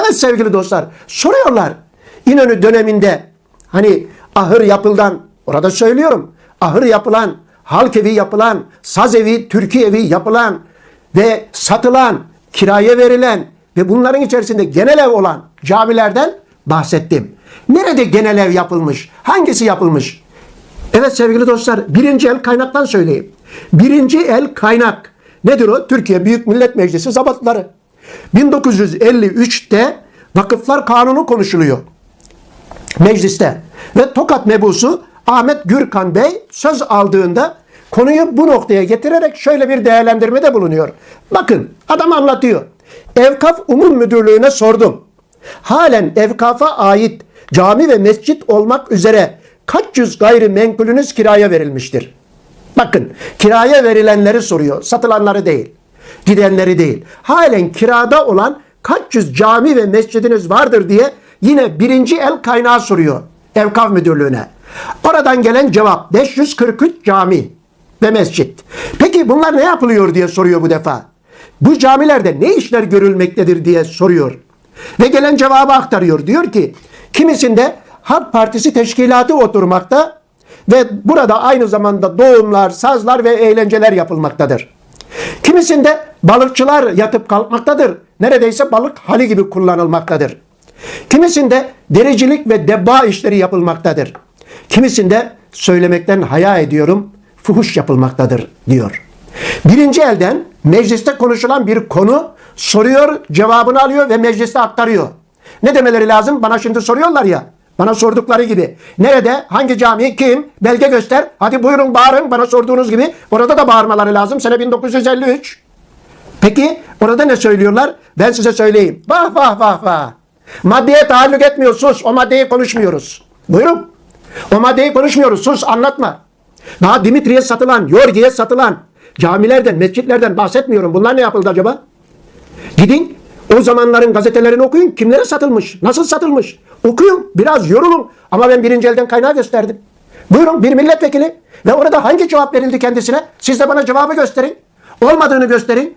Evet sevgili dostlar soruyorlar. İnönü döneminde hani ahır yapıldan orada söylüyorum. Ahır yapılan, halk evi yapılan, saz evi, türkü evi yapılan ve satılan, kiraya verilen ve bunların içerisinde genel ev olan camilerden bahsettim. Nerede genel ev yapılmış? Hangisi yapılmış? Evet sevgili dostlar birinci el kaynaktan söyleyeyim. Birinci el kaynak nedir o? Türkiye Büyük Millet Meclisi zabatları. 1953'te Vakıflar Kanunu konuşuluyor mecliste. Ve Tokat mebusu Ahmet Gürkan Bey söz aldığında konuyu bu noktaya getirerek şöyle bir değerlendirmede bulunuyor. Bakın adam anlatıyor. Evkaf Umum Müdürlüğü'ne sordum. Halen evkafa ait cami ve mescit olmak üzere kaç yüz gayrimenkulünüz kiraya verilmiştir? Bakın kiraya verilenleri soruyor. Satılanları değil. Gidenleri değil. Halen kirada olan kaç yüz cami ve mescidiniz vardır diye yine birinci el kaynağı soruyor. Evkaf Müdürlüğü'ne. Oradan gelen cevap 543 cami ve mescit. Peki bunlar ne yapılıyor diye soruyor bu defa. Bu camilerde ne işler görülmektedir diye soruyor. Ve gelen cevabı aktarıyor. Diyor ki kimisinde Halk Partisi teşkilatı oturmakta ve burada aynı zamanda doğumlar, sazlar ve eğlenceler yapılmaktadır. Kimisinde balıkçılar yatıp kalkmaktadır. Neredeyse balık hali gibi kullanılmaktadır. Kimisinde dericilik ve debba işleri yapılmaktadır. Kimisinde söylemekten haya ediyorum, fuhuş yapılmaktadır diyor. Birinci elden mecliste konuşulan bir konu soruyor, cevabını alıyor ve mecliste aktarıyor. Ne demeleri lazım? Bana şimdi soruyorlar ya. Bana sordukları gibi. Nerede? Hangi cami? Kim? Belge göster. Hadi buyurun bağırın. Bana sorduğunuz gibi. Orada da bağırmaları lazım. Sene 1953. Peki orada ne söylüyorlar? Ben size söyleyeyim. Vah vah vah vah. Maddeye taalluk etmiyor. Sus. O maddeyi konuşmuyoruz. Buyurun. O maddeyi konuşmuyoruz. Sus anlatma. Daha Dimitri'ye satılan, Yorgi'ye satılan camilerden, mescitlerden bahsetmiyorum. Bunlar ne yapıldı acaba? Gidin o zamanların gazetelerini okuyun. Kimlere satılmış? Nasıl satılmış? Okuyun. Biraz yorulun. Ama ben birinci elden kaynağı gösterdim. Buyurun bir milletvekili. Ve orada hangi cevap verildi kendisine? Siz de bana cevabı gösterin. Olmadığını gösterin.